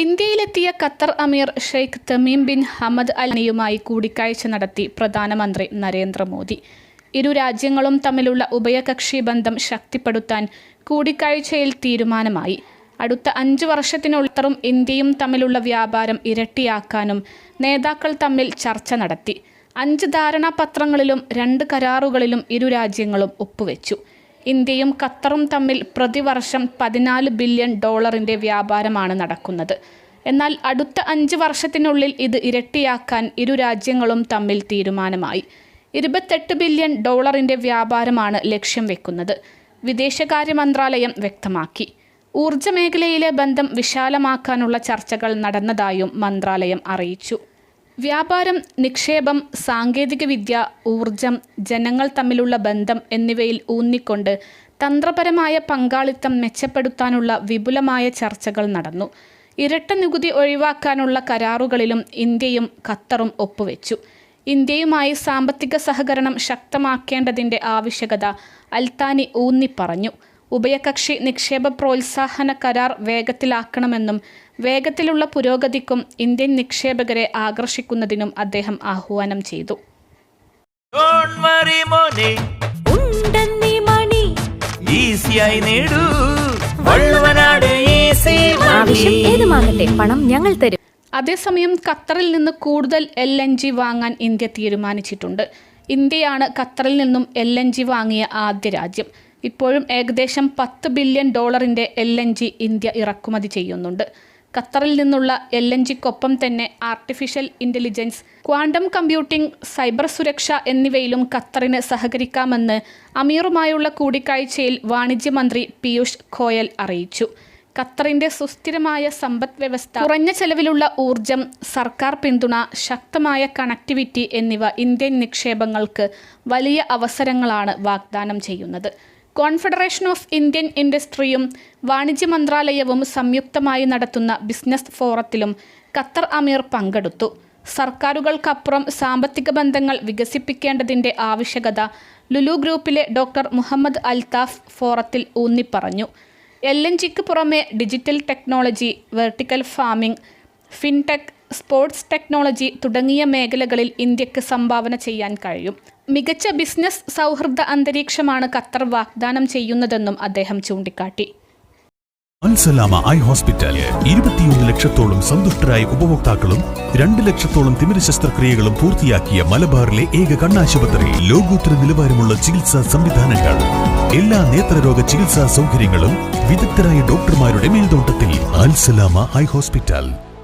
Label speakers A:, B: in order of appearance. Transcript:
A: ഇന്ത്യയിലെത്തിയ Qatar Amir Sheikh Tamim bin Hamad അൽനിയുമായി കൂടിക്കാഴ്ച നടത്തി പ്രധാനമന്ത്രി നരേന്ദ്രമോദി. ഇരു രാജ്യങ്ങളും തമ്മിലുള്ള ഉഭയകക്ഷി ബന്ധം ശക്തിപ്പെടുത്താൻ കൂടിക്കാഴ്ചയിൽ തീരുമാനമായി. അടുത്ത അഞ്ച് വർഷത്തിനുള്ളിൽ ഇന്ത്യയും തമ്മിലുള്ള വ്യാപാരം ഇരട്ടിയാക്കാനും നേതാക്കൾ തമ്മിൽ ചർച്ച നടത്തി. അഞ്ച് ധാരണാപത്രങ്ങളിലും രണ്ട് കരാറുകളിലും ഇരു രാജ്യങ്ങളും ഒപ്പുവെച്ചു. ഇന്ത്യയും ഖത്തറും തമ്മിൽ പ്രതിവർഷം പതിനാല് ബില്യൺ ഡോളറിന്റെ വ്യാപാരമാണ് നടക്കുന്നത്. എന്നാൽ അടുത്ത അഞ്ച് വർഷത്തിനുള്ളിൽ ഇത് ഇരട്ടിയാക്കാൻ ഇരു രാജ്യങ്ങളും തമ്മിൽ തീരുമാനമായി. ഇരുപത്തെട്ട് ബില്യൺ ഡോളറിന്റെ വ്യാപാരമാണ് ലക്ഷ്യം വെക്കുന്നത് വിദേശകാര്യ മന്ത്രാലയം വ്യക്തമാക്കി. ഊർജ മേഖലയിലെ ബന്ധം വിശാലമാക്കാനുള്ള ചർച്ചകൾ നടന്നതായും മന്ത്രാലയം അറിയിച്ചു. വ്യാപാരം നിക്ഷേപം സാങ്കേതികവിദ്യ ഊർജം ജനങ്ങൾ തമ്മിലുള്ള ബന്ധം എന്നിവയിൽ ഊന്നിക്കൊണ്ട് തന്ത്രപരമായ പങ്കാളിത്തം മെച്ചപ്പെടുത്താനുള്ള വിപുലമായ ചർച്ചകൾ നടന്നു. ഇരട്ട നികുതി ഒഴിവാക്കാനുള്ള കരാറുകളിലും ഇന്ത്യയും ഖത്തറും ഒപ്പുവെച്ചു. ഇന്ത്യയുമായി സാമ്പത്തിക സഹകരണം ശക്തമാക്കേണ്ടതിന്റെ ആവശ്യകത അൽത്താനി ഊന്നിപ്പറഞ്ഞു. ഉഭയകക്ഷി നിക്ഷേപ പ്രോത്സാഹന കരാർ വേഗത്തിലാക്കണമെന്നും വേഗത്തിലുള്ള പുരോഗതിക്കും ഇന്ത്യൻ നിക്ഷേപകരെ ആകർഷിക്കുന്നതിനും അദ്ദേഹം ആഹ്വാനം ചെയ്തു.
B: പണം ഞങ്ങൾ തരും.
A: അതേസമയം ഖത്തറിൽ നിന്ന് കൂടുതൽ എൽ എൻ ജി വാങ്ങാൻ ഇന്ത്യ തീരുമാനിച്ചിട്ടുണ്ട്. ഇന്ത്യയാണ് ഖത്തറിൽ നിന്നും എൽ എൻ ജി വാങ്ങിയ ആദ്യ രാജ്യം. ഇപ്പോഴും ഏകദേശം പത്ത് ബില്യൺ ഡോളറിന്റെ എൽ എൻ ജി ഇന്ത്യ ഇറക്കുമതി ചെയ്യുന്നുണ്ട്. ഖത്തറിൽ നിന്നുള്ള എൽ എൻ ജിക്കൊപ്പം തന്നെ artificial intelligence quantum computing cyber സുരക്ഷ എന്നിവയിലും ഖത്തറിന് സഹകരിക്കാമെന്ന് അമീറുമായുള്ള കൂടിക്കാഴ്ചയിൽ വാണിജ്യമന്ത്രി പീയൂഷ് ഖോയൽ അറിയിച്ചു. ഖത്തറിന്റെ സുസ്ഥിരമായ സമ്പദ് വ്യവസ്ഥ കുറഞ്ഞ ചെലവിലുള്ള ഊർജം സർക്കാർ പിന്തുണ ശക്തമായ കണക്ടിവിറ്റി എന്നിവ ഇന്ത്യൻ നിക്ഷേപങ്ങൾക്ക് വലിയ അവസരങ്ങളാണ് വാഗ്ദാനം ചെയ്യുന്നത്. കോൺഫെഡറേഷൻ ഓഫ് ഇന്ത്യൻ ഇൻഡസ്ട്രിയും വാണിജ്യ മന്ത്രാലയവും സംയുക്തമായി നടത്തുന്ന ബിസിനസ് ഫോറത്തിലും ഖത്തർ അമീർ പങ്കെടുത്തു. സർക്കാരുകൾക്കപ്പുറം സാമ്പത്തിക ബന്ധങ്ങൾ വികസിപ്പിക്കേണ്ടതിന്റെ ആവശ്യകത ലുലു ഗ്രൂപ്പിലെ ഡോക്ടർ മുഹമ്മദ് അൽതാഫ് ഫോറത്തിൽ ഊന്നിപ്പറഞ്ഞു. എൽ എൻ ജിക്ക് പുറമെ digital technology vertical farming fintech sports technology തുടങ്ങിയ മേഖലകളിൽ ഇന്ത്യയ്ക്ക് സംഭാവന ചെയ്യാൻ കഴിയും. മികച്ച ബിസിനസ് സൗഹൃദ അന്തരീക്ഷമാണ് ഖത്തർ വാഗ്ദാനം ചെയ്യുന്നതെന്നും അദ്ദേഹം ചൂണ്ടിക്കാട്ടി.
C: അൽസലാമ ഐ ഹോസ്പിറ്റൽ ഇരുപത്തിയൊന്ന് ലക്ഷത്തോളം സന്തുഷ്ടരായ ഉപഭോക്താക്കളും രണ്ട് ലക്ഷത്തോളം തിമിര ശസ്ത്രക്രിയകളും പൂർത്തിയാക്കിയ മലബാറിലെ ഏക കണ്ണാശുപത്രി. ലോകോത്തര നിലവാരമുള്ള ചികിത്സാ സംവിധാനങ്ങൾ. എല്ലാ നേത്രരോഗ ചികിത്സാ സൗകര്യങ്ങളും വിദഗ്ധരായ ഡോക്ടർമാരുടെ മേൽനോട്ടത്തിൽ. Alsalama eye hospital.